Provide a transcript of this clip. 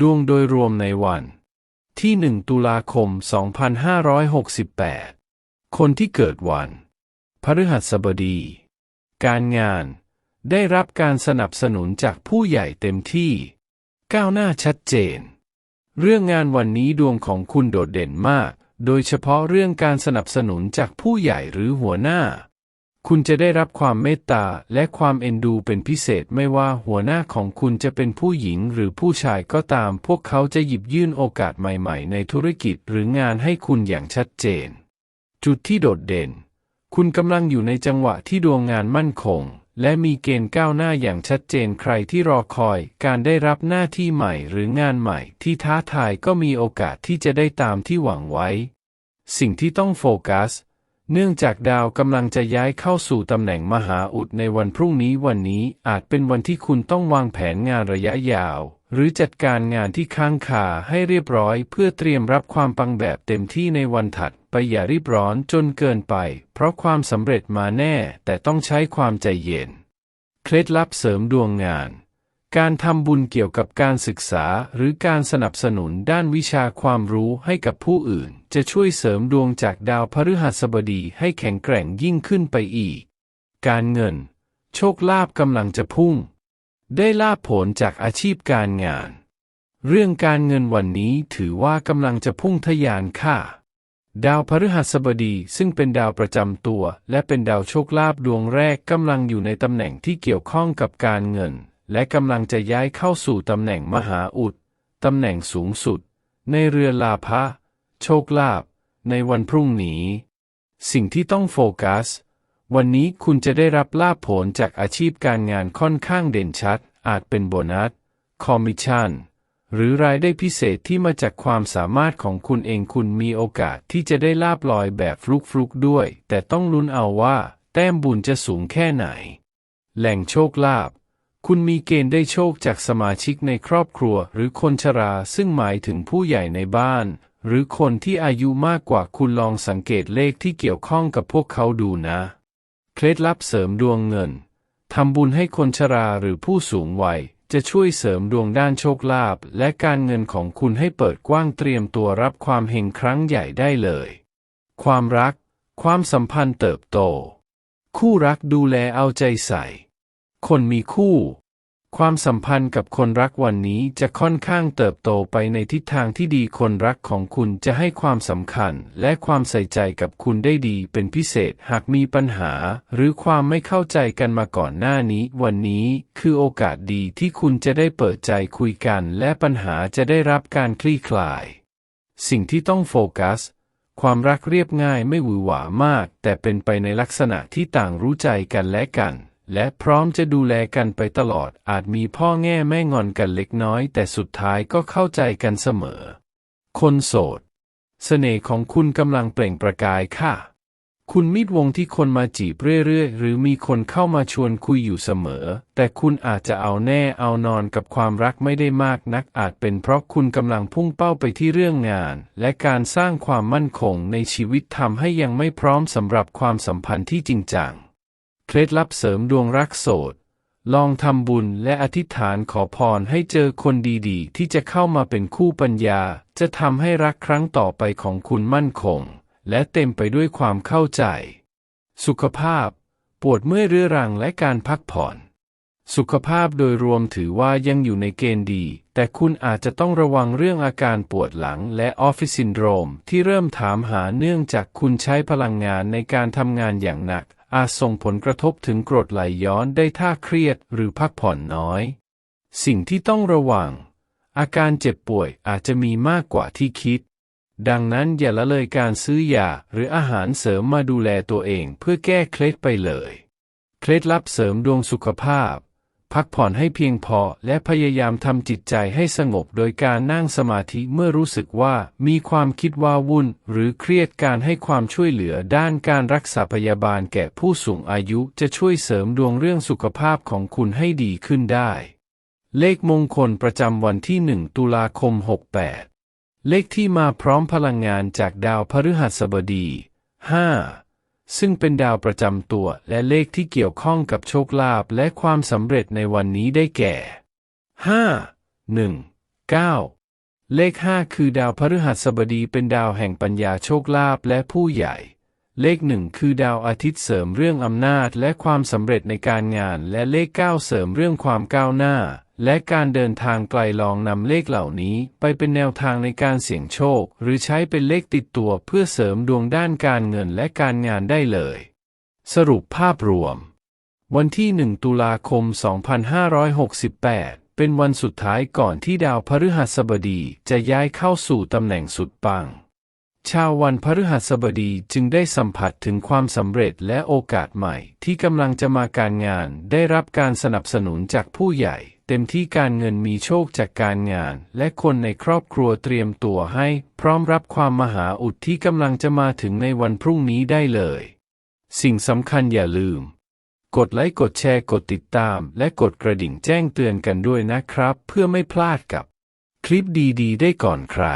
ดวงโดยรวมในวัน ที่ 1 ตุลาคม 2568 คนที่เกิดวัน พฤหัสบดี การงาน ได้รับการสนับสนุนจากผู้ใหญ่เต็มที่ ก้าวหน้าชัดเจน เรื่องงานวันนี้ดวงของคุณโดดเด่นมาก โดยเฉพาะเรื่องการสนับสนุนจากผู้ใหญ่หรือหัวหน้า คุณจะได้รับความเมตตาและความเอ็นดูเป็นพิเศษไม่ว่าหัวหน้าของคุณจะเป็นผู้หญิงหรือผู้ชายก็ตาม พวกเขาจะหยิบยื่นโอกาสใหม่ๆ ในธุรกิจหรืองานให้คุณอย่างชัดเจน จุดที่โดดเด่น คุณกำลังอยู่ในจังหวะที่ดวงงานมั่นคง และมีเกณฑ์ก้าวหน้าอย่างชัดเจนใครที่รอคอย การได้รับหน้าที่ใหม่หรืองานใหม่ที่ท้าทายก็มีโอกาสที่จะได้ตามที่หวังไว้ สิ่งที่ต้องโฟกัส เนื่องจากดาวกำลังจะย้ายเข้าสู่ตำแหน่งมหาอุดในวันพรุ่งนี้วันนี้อาจเป็นวันที่คุณต้องวางแผนงานระยะยาว หรือจัดการงานที่ค้างคาให้เรียบร้อย เพื่อเตรียมรับความปังแบบเต็มที่ในวันถัดไปอย่ารีบร้อนจนเกินไป เพราะความสำเร็จมาแน่แต่ต้องใช้ความใจเย็น เคล็ดลับเสริมดวงงาน การทำบุญเกี่ยวกับการศึกษาหรือการสนับสนุนด้านวิชาความรู้ให้กับผู้อื่น จะช่วยเสริมดวงจากดาวพฤหัสบดีให้แข็งแกร่งยิ่งขึ้นไปอีก การเงิน โชคลาภกำลังจะพุ่ง ได้ลาภผลจากอาชีพการงาน เรื่องการเงินวันนี้ถือว่ากำลังจะพุ่งทะยานค่ะ ดาวพฤหัสบดีซึ่งเป็นดาวประจำตัว และเป็นดาวโชคลาภดวงแรกกำลังอยู่ในตำแหน่งที่เกี่ยวข้องกับการเงิน และกำลังจะย้ายเข้าสู่ตำแหน่งมหาอุดตำแหน่งสูงสุด ในเรือลาภะโชคลาภในวันพรุ่งนี้ สิ่งที่ต้องโฟกัส วันนี้คุณจะได้รับลาภผลจากอาชีพการงานค่อนข้างเด่นชัด อาจเป็นโบนัส คอมมิชชั่น หรือรายได้พิเศษที่มาจากความสามารถของคุณเองคุณมีโอกาสที่จะได้ลาบลอยแบบฟลุกๆด้วย แต่ต้องลุ้นเอาว่า แต้มบุญจะสูงแค่ไหน แหล่งโชคลาภ คุณมีเกณฑ์ได้โชคจากสมาชิกในครอบครัว หรือคนชราซึ่งหมายถึงผู้ใหญ่ในบ้าน หรือคนที่อายุมากกว่าคุณลองสังเกตเลขที่เกี่ยวข้องกับพวกเขาดูนะ เคล็ดลับเสริมดวงเงินทำบุญให้คนชราหรือผู้สูงวัยจะช่วยเสริมดวงด้านโชคลาภและการเงินของคุณให้เปิดกว้างเตรียมตัวรับความเฮงครั้งใหญ่ได้เลย ความรัก ความสัมพันธ์เติบโต คู่รักดูแลเอาใจใส่ คนมีคู่ ความสัมพันธ์กับคนรักวันนี้จะค่อนข้างเติบโตไปในทิศทางที่ดีคนรักของคุณจะให้ความสำคัญและความใส่ใจกับคุณได้ดีเป็นพิเศษหากมีปัญหา หรือความไม่เข้าใจกันมาก่อนหน้านี้ วันนี้คือโอกาสดีที่คุณจะได้เปิดใจคุยกัน และปัญหาจะได้รับการคลี่คลาย สิ่งที่ต้องโฟกัสความรักเรียบง่ายไม่หวือหวามาก แต่เป็นไปในลักษณะที่ต่างรู้ใจกันและกัน และพร้อมจะดูแลกันไปตลอดอาจมีพ่อแง่แม่งอนกันเล็กน้อย แต่สุดท้ายก็เข้าใจกันเสมอ คนโสด เสน่ห์ของคุณกำลังเปล่งประกายค่ะ คุณมิดวงที่คนมาจีบเรื่อยๆ หรือมีคนเข้ามาชวนคุยอยู่เสมอ แต่คุณอาจจะเอาแน่เอานอนกับความรักไม่ได้มากนักอาจเป็นเพราะคุณกำลังพุ่งเป้าไปที่เรื่องงาน และการสร้างความมั่นคงในชีวิตทำให้ยังไม่พร้อมสำหรับความสัมพันธ์ที่จริงจัง เคล็ดลับเสริมดวงรักโสด ลองทำบุญและอธิษฐานขอพรให้เจอคนดีๆ ที่จะเข้ามาเป็นคู่ปัญญา จะทำให้รักครั้งต่อไปของคุณมั่นคง และเต็มไปด้วยความเข้าใจ สุขภาพ ปวดเมื่อยเรื้อรังและการพักผ่อน สุขภาพโดยรวมถือว่ายังอยู่ในเกณฑ์ดี แต่คุณอาจจะต้องระวังเรื่องอาการปวดหลังและออฟฟิศซินโดรมที่เริ่มถามหาเนื่องจากคุณใช้พลังงานในการทำงานอย่างหนัก อาจส่งผลกระทบถึงกรดไหลย้อนได้ถ้าเครียดหรือพักผ่อนน้อย สิ่งที่ต้องระวัง อาการเจ็บป่วยอาจจะมีมากกว่าที่คิด ดังนั้นอย่าละเลยการซื้อยาหรืออาหารเสริมมาดูแลตัวเองเพื่อแก้เคล็ดไปเลย เคล็ดลับเสริมดวงสุขภาพ พักผ่อนให้เพียงพอและพยายามทำจิตใจให้สงบโดยการนั่งสมาธิเมื่อรู้สึกว่ามีความคิดว่าวุ่น หรือเครียดการให้ความช่วยเหลือด้านการรักษาพยาบาลแก่ผู้สูงอายุจะช่วยเสริมดวงเรื่องสุขภาพของคุณให้ดีขึ้นได้ เลขมงคลประจำวันที่ 1 ตุลาคม 68 เลขที่มาพร้อมพลังงานจากดาวพฤหัสบดี 5 ซึ่งเป็นดาวประจำตัวและเลขที่เกี่ยวข้องกับโชคลาภและความสำเร็จในวันนี้ได้แก่ 5 1 9. เลข 5 คือดาวพฤหัสบดีเป็นดาวแห่งปัญญาโชคลาภและผู้ใหญ่ เลขหนึ่งคือดาวอาทิตย์เสริมเรื่องอำนาจและความสำเร็จในการงาน และเลข 9 เสริมเรื่องความก้าวหน้า และการเดินทางไกลลองนำเลขเหล่านี้ไปเป็นแนวทางในการเสี่ยงโชค หรือใช้เป็นเลขติดตัวเพื่อเสริมดวงด้านการเงินและการงานได้เลย สรุปภาพรวม วันที่ 1 ตุลาคม 2568 เป็นวันสุดท้ายก่อนที่ดาวพฤหัสบดีจะย้ายเข้าสู่ตำแหน่งสุดปัง ชาววันพฤหัสบดีจึงได้สัมผัสถึงความสำเร็จและโอกาสใหม่ ที่กำลังจะมาการงานได้รับการสนับสนุนจากผู้ใหญ่ เต็มที่การเงินมีโชคจากการงาน และคนในครอบครัวเตรียมตัวให้ พร้อมรับความมหาอุดที่กำลังจะมาถึงในวันพรุ่งนี้ได้เลย สิ่งสำคัญอย่าลืม กดไลค์กดแชร์กดติดตาม และกดกระดิ่งแจ้งเตือนกันด้วยนะครับ เพื่อไม่พลาดกับ คลิปดีๆ ได้ก่อนใคร